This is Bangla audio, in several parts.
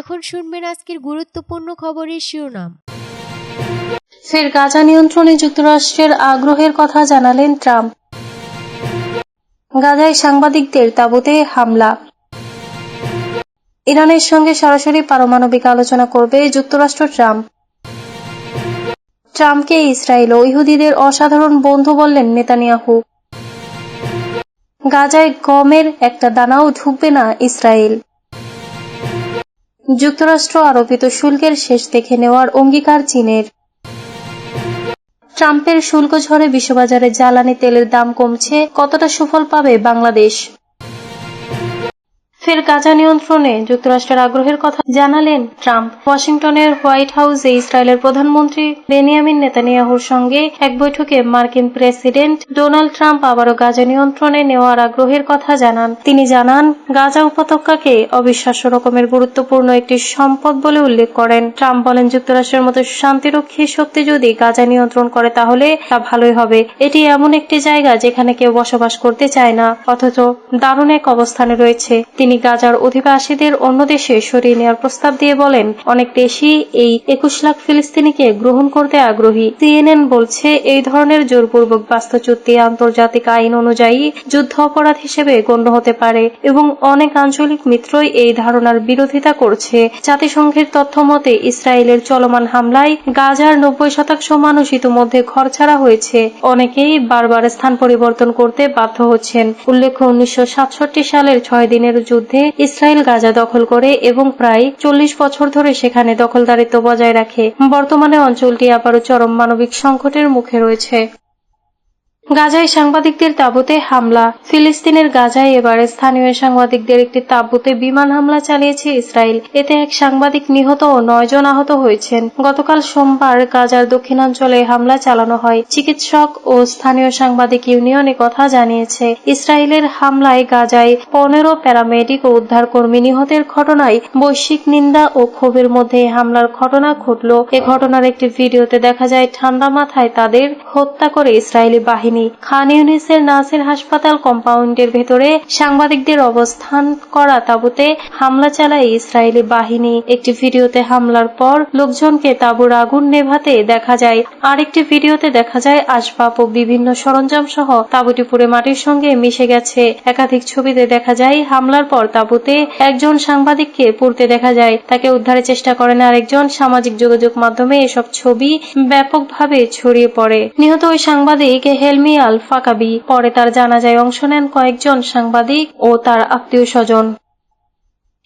এখন শুনবেন আজকের গুরুত্বপূর্ণ খবরের শিরোনাম। ফের গাজা নিয়ন্ত্রণে যুক্তরাষ্ট্রের আগ্রহের কথা জানালেন ট্রাম্প। গাজায় সাংবাদিকদের তাঁবুতে হামলা। ইরানের সঙ্গে সরাসরি পারমাণবিক আলোচনা করবে যুক্তরাষ্ট্র ট্রাম্প। ট্রাম্পকে ইসরায়েল ও ইহুদিদের অসাধারণ বন্ধু বললেন নেতানিয়াহু। গাজায় গমের একটা দানাও ঢুকবে না ইসরায়েল। যুক্তরাষ্ট্র আরোপিত শুল্কের শেষ দেখে নেওয়ার অঙ্গীকার চীনের। ট্রাম্পের শুল্ক ঝড়ে বিশ্ববাজারে জ্বালানি তেলের দাম কমছে, কতটা সুফল পাবে বাংলাদেশ? ফের গাজা নিয়ন্ত্রণে যুক্তরাষ্ট্রের আগ্রহের কথা জানালেন ট্রাম্প। ওয়াশিংটনের হোয়াইট হাউসে ইসরায়েলের প্রধানমন্ত্রী বেনিয়ামিন নেতানিয়াহুর সঙ্গে এক বৈঠকে মার্কিন প্রেসিডেন্ট ডোনাল্ড ট্রাম্প আবারও গাজা নিয়ন্ত্রণে নেওয়ার আগ্রহের কথা জানান। তিনি জানান, গাজা উপত্যকাকে অবিশ্বাস্য রকমের গুরুত্বপূর্ণ একটি সম্পদ বলে উল্লেখ করেন। ট্রাম্প বলেন, যুক্তরাষ্ট্রের মতো শান্তিরক্ষী শক্তি যদি গাজা নিয়ন্ত্রণ করে তাহলে তা ভালোই হবে। এটি এমন একটি জায়গা যেখানে কেউ বসবাস করতে চায় না, অথচ দারুণ এক অবস্থানে রয়েছে। তিনি গাজার অধিবাসীদের অন্য দেশে সরিয়ে নেওয়ার প্রস্তাব দিয়ে বলেন, অনেক দেশই এই একুশ লাখ ফিলিস্তিনিকে গ্রহণ করতে আগ্রহী। সিএনএন বলছে, এই ধরনের জোরপূর্বক বাস্তুচ্যুতি আন্তর্জাতিক আইন অনুযায়ী যুদ্ধ অপরাধ হিসেবে গণ্য হতে পারে এবং অনেক আঞ্চলিক মিত্রই এই ধারণার বিরোধিতা করছে। জাতিসংঘের তথ্য মতে, ইসরায়েলের চলমান হামলায় গাজার নব্বই শতাংশ মানুষ ইতিমধ্যে ঘর ছাড়া হয়েছে। অনেকেই বারবার স্থান পরিবর্তন করতে বাধ্য হচ্ছেন। উল্লেখ্য, উনিশশো সাতষট্টি সালের ছয় দিনের যুদ্ধে ইসরায়েল গাজা দখল করে এবং প্রায় চল্লিশ বছর ধরে সেখানে দখলদারিত্ব বজায় রাখে। বর্তমানে অঞ্চলটি আবারও চরম মানবিক সংকটের মুখে রয়েছে। গাজায় সাংবাদিকদের তাঁবুতে হামলা। ফিলিস্তিনের গাজায় এবার স্থানীয় সাংবাদিকদের একটি তাঁবুতে বিমান হামলা চালিয়েছে ইসরায়েল। এতে এক সাংবাদিক নিহত ও নয় জন আহত হয়েছেন। গতকাল সোমবার গাজার দক্ষিণাঞ্চলে হামলা চালানো হয়। চিকিৎসক ও স্থানীয় সাংবাদিক ইউনিয়ন কথা জানিয়েছে, ইসরায়েলের হামলায় গাজায় পনেরো প্যারামেডিক ও উদ্ধারকর্মী নিহতের ঘটনায় বৈশ্বিক নিন্দা ও ক্ষোভের মধ্যে হামলার ঘটনা ঘটল। এ ঘটনার একটি ভিডিওতে দেখা যায়, ঠান্ডা মাথায় তাদের হত্যা করে ইসরায়েলি বাহিনী খান ইউনিসের নাসির হাসপাতাল কম্পাউন্ডের ভেতরে সাংবাদিকদের অবস্থান করা তাঁবুতে হামলা চালায় ইসরায়েলি বাহিনী। একটি ভিডিওতে হামলার পর লোকজনকে তাঁবুর আগুন নেভাতে দেখা যায়। আরেকটি ভিডিওতে দেখা যায় আসবাব ও বিভিন্ন সরঞ্জাম সহ তাঁবুটি পুড়ে মাটির সঙ্গে মিশে গেছে। একাধিক ছবিতে দেখা যায় হামলার পর তাবুতে একজন সাংবাদিককে পড়তে দেখা যায়। তাকে উদ্ধারের চেষ্টা করেন আরেকজন সামাজিক যোগাযোগ মাধ্যমে এসব ছবি ব্যাপকভাবে ছড়িয়ে পড়ে। নিহত ওই সাংবাদিক হেলমি আল ফাকাবি পরে তার জানাজায় অংশ নেন কয়েকজন সাংবাদিক ও তার আত্মীয় স্বজন।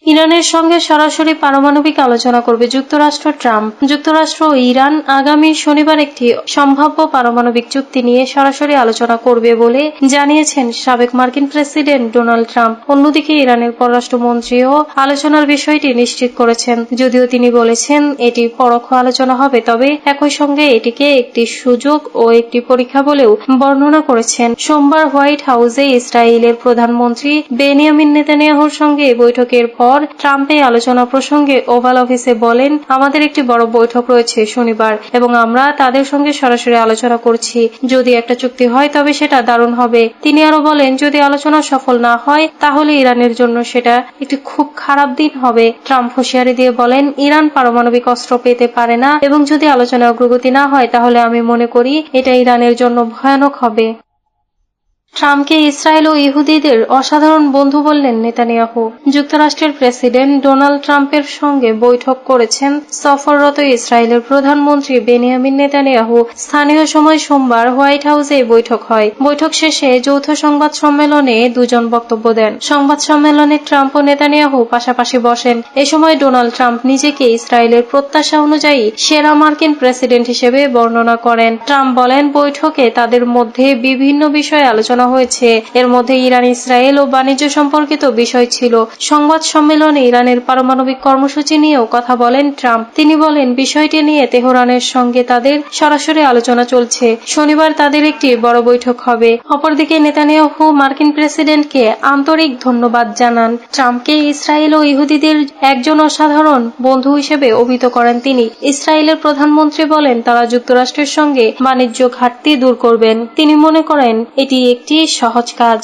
ইরানের সঙ্গে সরাসরি পারমাণবিক আলোচনা করবে যুক্তরাষ্ট্র ট্রাম্প। যুক্তরাষ্ট্র ও ইরান আগামী শনিবার একটি সম্ভাব্য পারমাণবিক চুক্তি নিয়ে সরাসরি আলোচনা করবে বলে জানিয়েছেন সাবেক মার্কিন প্রেসিডেন্ট ডোনাল্ড ট্রাম্প। অন্যদিকে ইরানের পররাষ্ট্রমন্ত্রীও আলোচনার বিষয়টি নিশ্চিত করেছেন। যদিও তিনি বলেছেন, এটি পরোক্ষ আলোচনা হবে, তবে একই সঙ্গে এটিকে একটি সুযোগ ও একটি পরীক্ষা বলেও বর্ণনা করেছেন। সোমবার হোয়াইট হাউসে ইসরায়েলের প্রধানমন্ত্রী বেনিয়ামিন নেতানিয়াহুর সঙ্গে বৈঠকের পর পর ট্রাম্প এই আলোচনা প্রসঙ্গে ওভাল অফিসে বলেন, আমাদের একটি বড় বৈঠক রয়েছে শনিবার এবং আমরা তাদের সঙ্গে সরাসরি আলোচনা করছি। যদি একটা চুক্তি হয় তবে সেটা দারুণ হবে। তিনি আরও বলেন, যদি আলোচনা সফল না হয়, তাহলে ইরানের জন্য সেটা একটি খুব খারাপ দিন হবে। ট্রাম্প হুঁশিয়ারি দিয়ে বলেন, ইরান পারমাণবিক অস্ত্র পেতে পারে না এবং যদি আলোচনায় অগ্রগতি না হয়, তাহলে আমি মনে করি এটা ইরানের জন্য ভয়ানক হবে। ট্রাম্পকে ইসরায়েল ও ইহুদিদের অসাধারণ বন্ধু বললেন নেতানিয়াহু। যুক্তরাষ্ট্রের প্রেসিডেন্ট ডোনাল্ড ট্রাম্পের সঙ্গে বৈঠক করেছেন সফররত ইসরায়েলের প্রধানমন্ত্রী বেনিয়ামিন নেতানিয়াহু। স্থানীয় সময় সোমবার হোয়াইট হাউসে বৈঠক হয়। বৈঠক শেষে যৌথ সংবাদ সম্মেলনে দুজন বক্তব্য দেন। সংবাদ সম্মেলনে ট্রাম্প ও নেতানিয়াহু পাশাপাশি বসেন। এ সময় ডোনাল্ড ট্রাম্প নিজেকে ইসরায়েলের প্রত্যাশা অনুযায়ী সেরা মার্কিন প্রেসিডেন্ট হিসেবে বর্ণনা করেন। ট্রাম্প বলেন, বৈঠকে তাদের মধ্যে বিভিন্ন বিষয়ে আলোচনা আলোচনা হয়েছে। এর মধ্যে ইরান, ইসরায়েল ও বাণিজ্য সম্পর্কিত বিষয় ছিল। সংবাদ সম্মেলনে ইরানের পারমাণবিক কর্মসূচি নিয়েও কথা বলেন ট্রাম্প। তিনি বলেন, বিষয়টি নিয়ে তেহরানের সঙ্গে তাদের সরাসরি আলোচনা চলছে। শনিবার তাদের একটি বড় বৈঠক হবে। অপরদিকে নেতানিয়াহু মার্কিন প্রেসিডেন্টকে আন্তরিক ধন্যবাদ জানান। ট্রাম্পকে ইসরায়েল ও ইহুদিদের একজন অসাধারণ বন্ধু হিসেবে অভিহিত করেন তিনি। ইসরায়েলের প্রধানমন্ত্রী বলেন, তারা যুক্তরাষ্ট্রের সঙ্গে বাণিজ্য ঘাটতি দূর করবেন। তিনি মনে করেন, এটি একটি সহজ কাজ।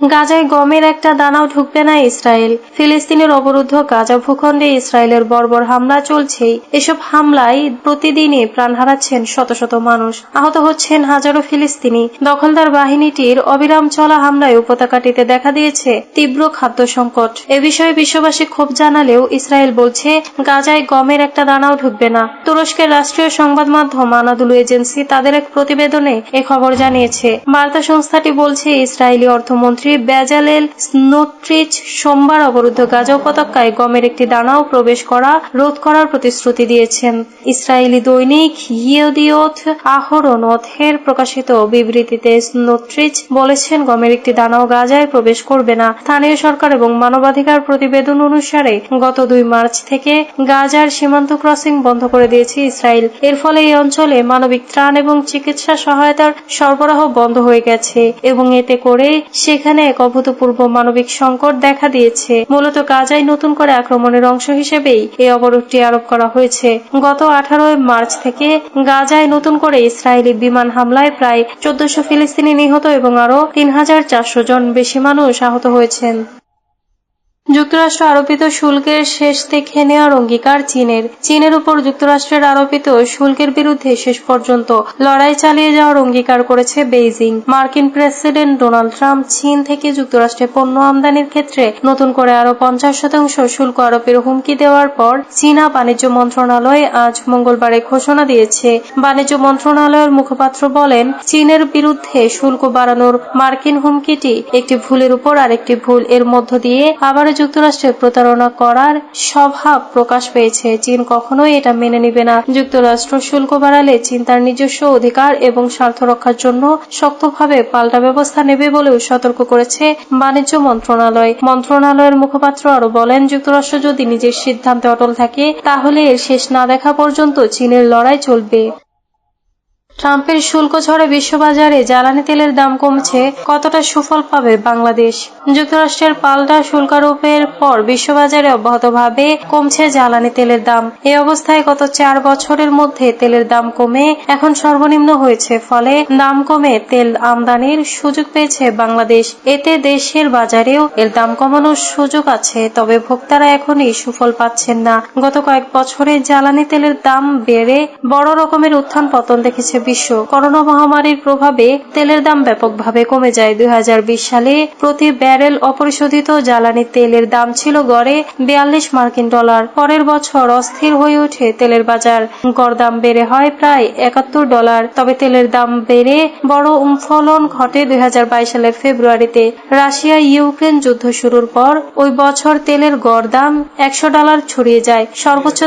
গাজায় গমের একটা দানাও ঢুকবে না ইসরায়েল। ফিলিস্তিনের অবরুদ্ধ গাজা ভূখণ্ডে ইসরায়েলের বর্বর হামলা চলছেই। এসব হামলায় প্রতিদিনই প্রাণ হারাচ্ছেন শত শত মানুষ। আহত হচ্ছেন হাজারো ফিলিস্তিনি। দখলদার বাহিনীটির অবিরাম চলা হামলায় উপত্যকাটিতে দেখা দিয়েছে তীব্র খাদ্য সংকট। এ বিষয়ে বিশ্ববাসী ক্ষোভ জানালেও ইসরায়েল বলছে, গাজায় গমের একটা দানাও ঢুকবে না। তুরস্কের রাষ্ট্রীয় সংবাদ মাধ্যম আনাদুলু এজেন্সি তাদের এক প্রতিবেদনে এ খবর জানিয়েছে। বার্তা সংস্থাটি বলছে, ইসরায়েলি অর্থমন্ত্রী বেজালেল স্নোট্রিচ সোমবার অবরুদ্ধ গাজা উপত্যকায় গমের একটি দানাও প্রবেশ করা, রোধ করার প্রতিশ্রুতি দিয়েছেন। ইসরায়েলি দৈনিক ইয়েদিওথ আহরণথের প্রকাশিত বিবৃতিতে স্নোট্রিচ বলেছেন, গমের একটি দানাও গাজায় প্রবেশ করবে না। স্থানীয় সরকার এবং মানবাধিকার প্রতিবেদন অনুসারে গত দুই মার্চ থেকে গাজার সীমান্ত ক্রসিং বন্ধ করে দিয়েছে ইসরায়েল। এর ফলে এই অঞ্চলে মানবিক ত্রাণ এবং চিকিৎসা সহায়তার সরবরাহ বন্ধ হয়ে গেছে এবং এতে করে সেখানে এক অভূতপূর্ব মানবিক সংকট দেখা দিয়েছে। মূলত গাজায় নতুন করে আক্রমণের অংশ হিসেবেই এই অবরোধটি আরোপ করা হয়েছে। গত আঠারোই মার্চ থেকে গাজায় নতুন করে ইসরায়েলি বিমান হামলায় প্রায় চোদ্দশো ফিলিস্তিনি নিহত এবং আরও তিন হাজার চারশো জন বেশি মানুষ আহত হয়েছেন। যুক্তরাষ্ট্র আরোপিত শুল্কের শেষ দেখে নেওয়ার অঙ্গীকার চীনের। চীনের উপর যুক্তরাষ্ট্রের আরোপিত শুল্কের বিরুদ্ধে শেষ পর্যন্ত লড়াই চালিয়ে যাওয়ার অঙ্গীকার করেছে বেইজিং। মার্কিন প্রেসিডেন্ট ডোনাল্ড ট্রাম্প চীন থেকে যুক্তরাষ্ট্রে পণ্য আমদানির ক্ষেত্রে নতুন করে আরও পঞ্চাশ শতাংশ শুল্ক আরোপের হুমকি দেওয়ার পর চীনা বাণিজ্য মন্ত্রণালয় আজ মঙ্গলবারে ঘোষণা দিয়েছে। বাণিজ্য মন্ত্রণালয়ের মুখপাত্র বলেন, চীনের বিরুদ্ধে শুল্ক বাড়ানোর মার্কিন হুমকিটি একটি ভুলের উপর আরেকটি ভুল। এর মধ্য দিয়ে আবারও যুক্তরাষ্ট্রে প্রতারণা করার স্বভাব প্রকাশ পেয়েছে। চীন কখনোই এটা মেনে নিবে না। যুক্তরাষ্ট্র শুল্ক বাড়ালে চীন তার নিজস্ব অধিকার এবং স্বার্থ রক্ষার জন্য শক্তভাবে পাল্টা ব্যবস্থা নেবে বলেও সতর্ক করেছে বাণিজ্য মন্ত্রণালয়। মন্ত্রণালয়ের মুখপাত্র আরও বলেন, যুক্তরাষ্ট্র যদি নিজের সিদ্ধান্তে অটল থাকে, তাহলে এর শেষ না দেখা পর্যন্ত চীনের লড়াই চলবে। ট্রাম্পের শুল্ক ঝড়ে বিশ্ববাজারে জ্বালানি তেলের দাম কমছে, কতটা সুফল পাবে বাংলাদেশ? যুক্তরাষ্ট্রের পাল্টা শুল্কারোপের পর বিশ্ববাজারে অব্যাহতভাবে কমছে জ্বালানি তেলের দাম। এই অবস্থায় গত চার বছরের মধ্যে তেলের দাম কমে এখন সর্বনিম্ন হয়েছে, ফলে দাম কমে তেল আমদানির সুযোগ পেয়েছে বাংলাদেশ। এতে দেশের বাজারেও এর দাম কমানোর সুযোগ আছে, তবে ভোক্তারা এখনই সুফল পাচ্ছেন না। গত কয়েক বছরে জ্বালানি তেলের দাম বেড়ে বড় রকমের উত্থান পতন দেখেছে বিশ্ব করোনা মহামারীর প্রভাবে তেলের দাম ব্যাপকভাবে কমে যায়। দুই সালে প্রতি ব্যারেল অপরিশোধিত জ্বালানি তেলের দাম ছিল গড়ে বিয়াল্লিশ মার্কিন ডলার। পরের বছর অস্থির হয়ে ওঠে তেলের বাজার। গড় দাম বেড়ে হয় প্রায় একাত্তর ডলার, তবে তেলের দাম বেড়ে বড় উম্ফলন ঘটে দুই হাজার বাইশ সালের ফেব্রুয়ারিতে। রাশিয়া ইউক্রেন যুদ্ধ শুরুর পর ওই বছর তেলের গড় দাম একশো ডলার ছড়িয়ে যায়। সর্বোচ্চ